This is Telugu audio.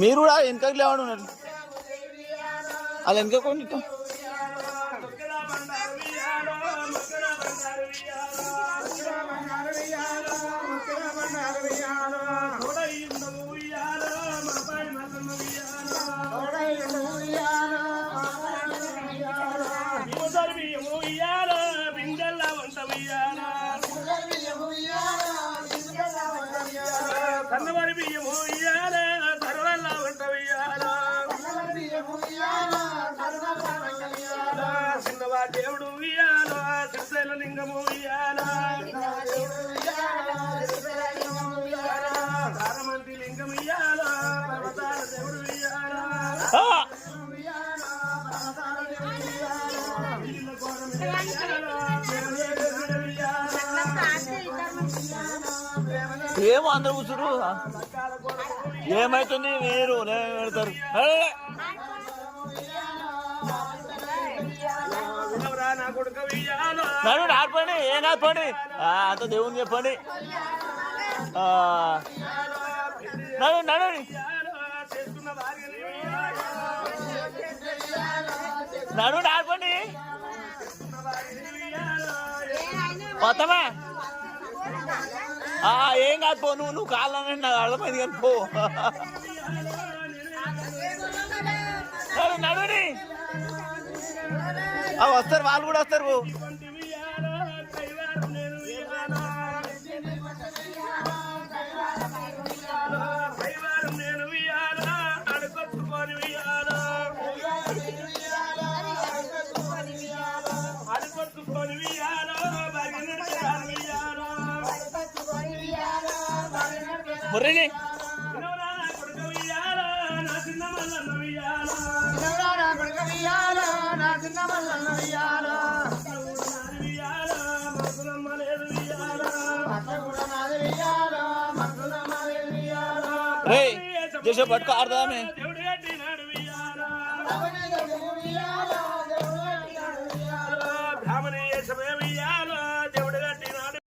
మీరు కూడా వెనకకి లేవాడు ఉన్నారు అది వెనకకోండి ఇట్లా దేవుడు ఇయ్యాల శ్రీశైల లింగము ఇయ్యాల ధారమంతి లింగం ఇయ్యాల పర్వతాల దేవుడు ఇయ్యాల ఏమో అందరు కూర్చురు ఏమైతుంది? మీరు నేను పెడతారు. నడు ఆడుకోండి ఏం కాదు కాదుకోండి అంత దేవుని చెప్పండి నడు నడు. నడు ఆడుకోండి మొత్తమే ఆ, ఏం కాదు పో నువ్వు నువ్వు కాళ్ళని నాకు అర్థమైంది కానీ పో. వస్తారు వాళ్ళు కూడా వస్తారు మురళి. రే చేసే పట్టుకో ఆడదామే. బ్రాహ్మణేశ్వర